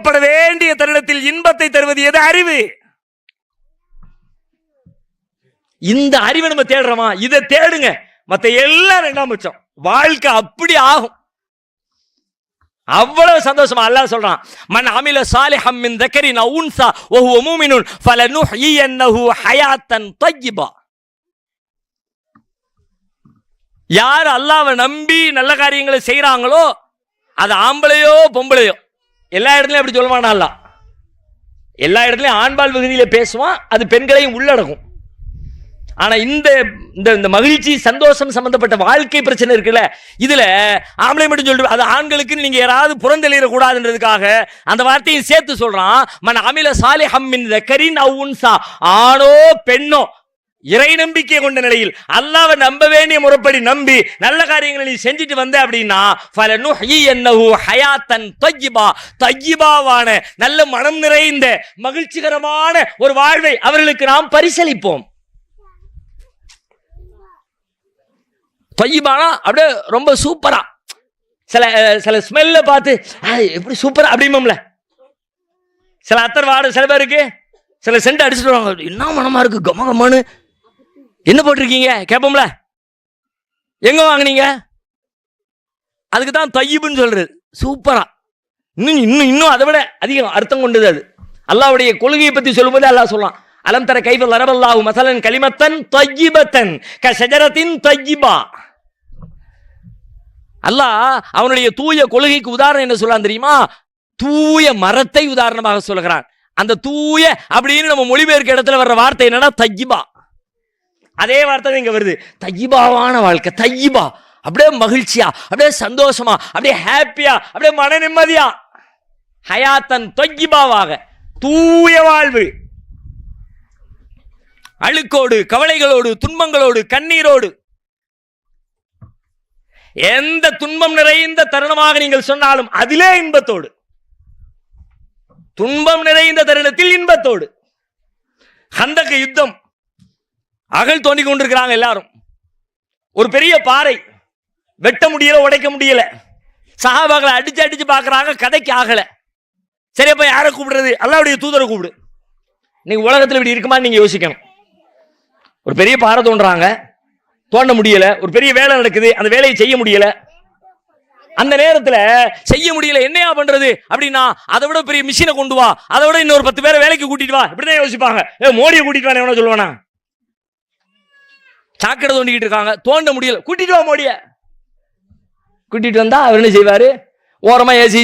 கோபப்பட வேண்டிய தருணத்தில் இன்பத்தை தருவது எது அறிவு? இந்த அறிவை நம்ம தேடுறோமா? இதை தேடுங்க. மத்த எல்லாம் ரெண்டாம் பட்சம் வாழ்க்கை அப்படி ஆகும். அவ்வளவு சந்தோஷமா அல்லாஹ் சொல்றான் மன் அமில சாலிஹம் மின் தக்கரின் அவு உன்சா வஹுவ மூமினுன் ஃபலனுஹ்யியன்னஹு ஹயாத்தன் தய்யிபா. யார் அல்லாவை நம்பி நல்ல காரியங்களை செய்கிறாங்களோ அது ஆம்பளையோ பொம்பளையோ. எல்லா இடத்துலையும் அப்படி சொல்லுவான் மாட்டான் எல்லா இடத்துலையும் ஆண்பால் விகுதியில பேசுவான் அது பெண்களையும் உள்ளடக்கும். ஆனால் இந்த இந்த இந்த மகிழ்ச்சி சந்தோஷம் சம்மந்தப்பட்ட வாழ்க்கை பிரச்சனை இருக்குல்ல இதில் ஆம்பளை மட்டும் சொல்லிட்டு அது ஆண்களுக்குன்னு நீங்கள் யாராவது புறந்தெளியிடக்கூடாதுன்றதுக்காக அந்த வார்த்தையும் சேர்த்து சொல்கிறான் மன் அமில சாலி ஹம்மின் கரின் அவுன்சா ஆணோ பெண்ணோ இறை நம்பிக்கை கொண்ட நிலையில் அல்லாவை நம்ப வேண்டிய முறைப்படி நம்பி நல்ல காரியங்களை நீ செஞ்சுட்டு வந்த அப்படின்னா ஃபல நுஹ்யி என்னஹு ஹயாத்தன் தய்யிபா. தய்யிபாவான நல்ல மனம் நிறைந்த மகிழ்ச்சிகரமான ஒரு வாழ்வை அவர்களுக்கு நாம் பரிசளிப்போம். தொய்யிபானா? அப்படியே ரொம்ப சூப்பரா சில சில ஸ்மெல்ல பார்த்து எப்படி சூப்பரா அப்படிமம்ல சில அத்தர் வாடு சில பேருக்கு சில சென்ட் அடிச்சுட்டு வருவாங்க என்ன மனமா இருக்கு? கம கமன்னு என்ன போட்டிருக்கீங்க? கேட்போம்ல எங்கே வாங்குனீங்க? அதுக்கு தான் தையிபுன்னு சொல்கிறது சூப்பராக இன்னும் இன்னும் இன்னும் அதை விட அதிகம் அர்த்தம் கொண்டது அது. அல்லாவுடைய கொள்கையை பற்றி சொல்லும்போது அல்லாஹ் சொல்லலாம் அலம் தர கைஃப லரபல்லாஹு மசலன் களிமத்தன் தையிபத்தன் க ஷஜரத்தின் தையிபா. அல்லாஹ் அவனுடைய தூய கொள்கைக்கு உதாரணம் என்ன சொல்லலாம் தெரியுமா? தூய மரத்தை உதாரணமாக சொல்கிறான். அந்த தூய அப்படின்னு நம்ம மொழிபெயர்க்க இடத்துல வர்ற வார்த்தை என்னன்னா தையிபா. அதே வார்த்தை தான் இங்கே வருது. தையிபாவான வாழ்க்கை தையிபா. அப்படியே மகிழ்ச்சியா அப்படியே சந்தோஷமா அப்படியே ஹாப்பியா அப்படியே மன நிம்மதியா. ஹயாத்தன் தொய்யிபாவாக தூய வாழ்வு. அழுக்கோடு கவலைகளோடு துன்பங்களோடு கண்ணீரோடு. எந்த துன்பம் நிறைந்த தருணமாக நீங்கள் சொன்னாலும் அதிலே இன்பத்தோடு. துன்பம் நிறைந்த தருணத்தில் இன்பத்தோடு. ஹந்தக யுத்தம். அகல் தோண்டி கொண்டிருக்கிறாங்க எல்லாரும். ஒரு பெரிய பாறை வெட்ட முடியல உடைக்க முடியல. சஹாபாக்களை அடிச்சு அடிச்சு பார்க்குறாங்க கதைக்கு ஆகலை. சரி அப்போ யாரை கூப்பிடுறது? அல்லாவுடைய தூதரை கூப்பிடு. நீங்கள் உலகத்தில் இப்படி இருக்குமா நீங்கள் யோசிக்கணும். ஒரு பெரிய பாறை தோன்றாங்க தோண்ட முடியல ஒரு பெரிய வேலை நடக்குது அந்த வேலையை செய்ய முடியல. அந்த நேரத்தில் செய்ய முடியல என்னையா பண்றது? அப்படின்னா அதை விட பெரிய மிஷினை கொண்டு வா அதை விட இன்னொரு பத்து பேரை வேலைக்கு கூட்டிட்டு வா. இப்படிதான் யோசிப்பாங்க. ஏ மோடியை கூட்டிட்டு வானே எவனா சொல்லுவானா? சாக்கடை தோண்டிக்கிட்டு இருக்காங்க. தோண்ட முடியல. கூட்டிட்டு வா மோடிய. கூட்டிட்டு வந்தா அவர் என்ன செய்வாரு? ஓரமா ஏசி